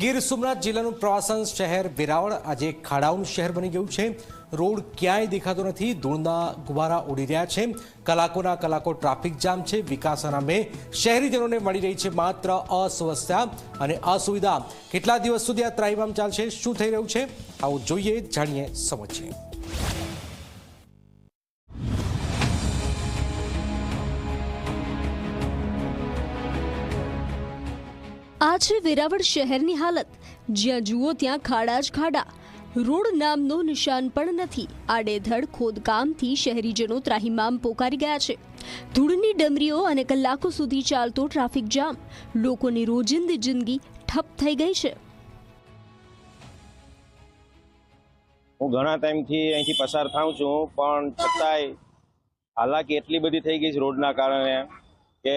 ગીર સોમનાથ જિલ્લાનું પ્રવાસન શહેર વેરાવળ આજે ખાડાઉન શહેર બની ગયું છે. રોડ ક્યાંય દેખાતો નથી, ધૂળના ગુબારા ઉડી રહ્યા છે. કલાકોના કલાકો ટ્રાફિક જામ છે, વિકાસના નામે શહેરીજનોને મળી રહી છે માત્ર અસ્વસ્થતા અને અસુવિધા. કેટલા દિવસ સુધી આ ત્રાહિમામ ચાલશે, શું થઈ રહ્યું છે? આવું જોઈએ, જાણીએ સમજીએ આ છે વેરાવળ શહેરની હાલત. જ્યાં જુઓ ત્યાં ખાડા જ ખાડા. રોડ નામનો નિશાન પણ નથી. આડેધડ ખોદકામથી શહેરીજનો ત્રાહિમામ પોકારી ગયા છે. ધૂળની ડમરીઓ અને કલાકો સુધી ચાલતો ટ્રાફિક જામ. લોકોની રોજિંદી જિંદગી ઠપ થઈ ગઈ છે. હું ઘણા ટાઈમથી અહીંથી પસાર થાઉં છું, પણ છતાંય હાલાકી એટલી બધી થઈ ગઈ છે રોડના કારણે. કે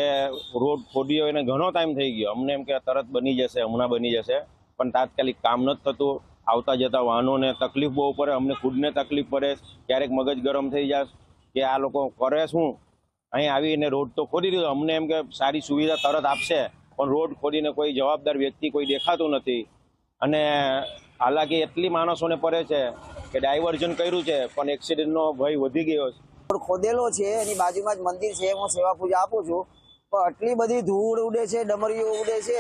રોડ ખોદ્યો એને ઘણો ટાઈમ થઈ ગયો. અમને એમ કે તરત બની જશે, હમણાં બની જશે. પણ તાત્કાલિક કામ નથી થતું. આવતા જતા વાહનોને તકલીફ બહુ પડે, અમને ખુદને તકલીફ પડે. ક્યારેક મગજ ગરમ થઈ જાય કે આ લોકો કરે શું? અહીં આવીને રોડ તો ખોદી દીધો. અમને એમ કે સારી સુવિધા તરત આપશે, પણ રોડ ખોદીને કોઈ જવાબદાર વ્યક્તિ કોઈ દેખાતું નથી. અને હાલાકી એટલી માણસોને પડે છે કે ડાયવર્ઝન કર્યું છે, પણ એક્સિડન્ટનો ભય વધી ગયો છે. રોડ ખોદેલો છે એની બાજુમાં જ મંદિર છે હું સેવા પૂજા આપું છું. પણ આટલી બધી ધૂળ ઉડે છે ડમરીઓ ઉડે છે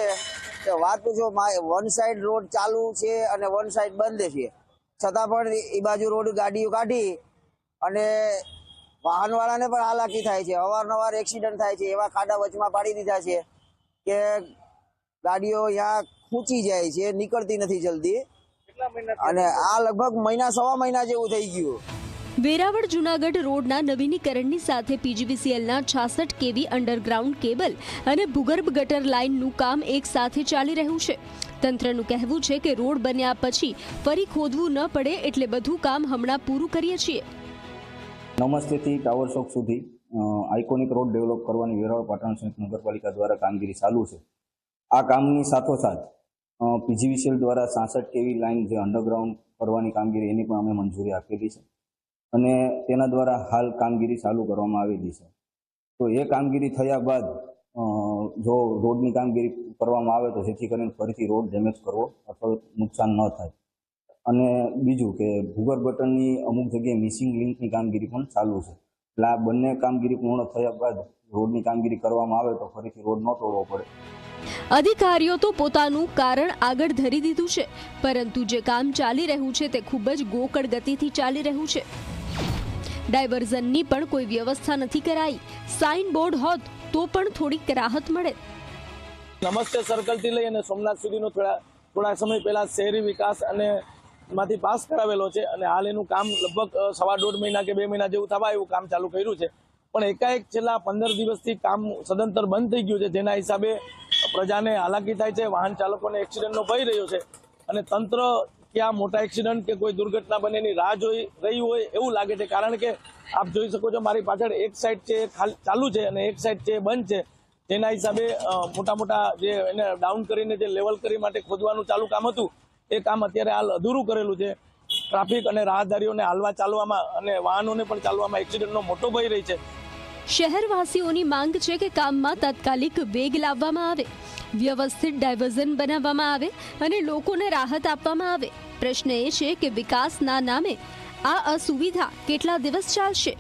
કે વાત પૂછો વન સાઈડ રોડ ચાલુ છે અને વન સાઈડ બંધ છે. છતાં પણ એ બાજુ રોડ ગાડીઓ કાઢી અને વાહનવાળાને પણ હાલાકી થાય છે. અવારનવાર એક્સિડન્ટ થાય છે એવા ખાડા વચમાં પાડી દીધા છે કે ગાડીઓ અહીંયા ખૂંચી જાય છે નીકળતી નથી જલ્દી. અને આ લગભગ મહિના સવા મહિના જેવું થઈ ગયું. વેરાવળ જુનાગઢ રોડના નવીનીકરણની સાથે પીજીવીસીએલના છાસઠ કેવી અંડરગ્રાઉન્ડ કેબલ અને ભૂગર્ભ ગટર લાઇનનું કામ એક સાથે ચાલી રહ્યું છે. તંત્રનું કહેવું છે કે રોડ બન્યા પછી ફરી ખોદવું ન પડે એટલે બધું કામ હમણાં પૂરું કરીએ છીએ. નમસ્તેથી ટાવર ચોક સુધી. આઇકોનિક રોડ ડેવલપ કરવાની વેરાવળ પાટણ સંયુક્ત નગરપાલિકા દ્વારા કામગીરી ચાલુ છે. આ કામની સાથોસાથ પીજીવીસીએલ દ્વારા સાસઠ કેવી લાઇન જે અંડરગ્રાઉન્ડ કરવાની કામગીરી એની પણ અમે મંજૂરી આપેલી છે. અને તેના દ્વારા હાલ કામગીરી ચાલુ કરવામાં આવેલી છે. તો એ કામગીરી થયા બાદ જો રોડની કામગીરી કરવામાં આવે તો જેથી કરીને ફરીથી રોડ ડેમેજ કરવો અથવા નુકસાન ન થાય. અને બીજું કે ભૂગર્ભ ગટરની અમુક જગ્યાએ મિસિંગ લિંકની કામગીરી પણ ચાલુ છે. એટલે આ બંને કામગીરી પૂર્ણ થયા બાદ રોડની કામગીરી કરવામાં આવે તો ફરીથી રોડ ન તોડવો પડે. અધિકારીઓ તો પોતાનું કારણ આગળ ધરી દીધું છે, પરંતુ જે કામ ચાલી રહ્યું છે તે ખૂબ જ ગોકળ ગતિથી ચાલી રહ્યું છે. ડાયવર્ઝનની પણ કોઈ વ્યવસ્થા નથી કરાઈ. સાઇન બોર્ડ હોત તો પણ થોડીક રાહત મળે. નમસ્તે સર્કલથી લઈ અને સોમનાથ સુધીનો થોડા થોડા સમય પહેલા શહેરી વિકાસ અને માંથી પાસ કરાવેલો છે અને હાલ એનું કામ લગભગ સવા દોઢ મહિના કે બે મહિના જેવું થવા એવું કામ ચાલુ કર્યું છે. પણ એકાએક છેલ્લા પંદર દિવસથી કામ સદંતર બંધ થઈ ગયું છે. જેના હિસાબે પ્રજાને હાલાકી થાય છે. વાહન ચાલકોને એક્સિડન્ટનો ભય રહ્યો છે. અને તંત્ર ક્યાં મોટા એક્સિડન્ટ કે કોઈ દુર્ઘટના બને એની રાહ જોઈ રહી હોય એવું લાગે છે. કારણ કે આપ જોઈ શકો છો મારી પાછળ એક સાઈડ છે ચાલુ છે અને એક સાઈડ છે બંધ છે. તેના હિસાબે મોટા મોટા જે એને ડાઉન કરીને જે લેવલ કરી માટે ખોદવાનું ચાલુ કામ હતું, એ કામ અત્યારે હાલ અધૂરું કરેલું છે. ટ્રાફિક અને રાહદારીઓને હાલવા ચાલવામાં અને વાહનોને પણ ચાલવામાં એક્સિડન્ટનો મોટો ભય રહી છે. શહેરવાસીઓની માંગ છે કે કામમાં તાત્કાલિક વેગ લાવવામાં આવે. વ્યવસ્થિત ડાયવર્ઝન બનાવવામાં આવે અને લોકોને રાહત આપવામાં આવે. પ્રશ્ન એ છે કે વિકાસના નામે આ અસુવિધા કેટલા દિવસ ચાલશે?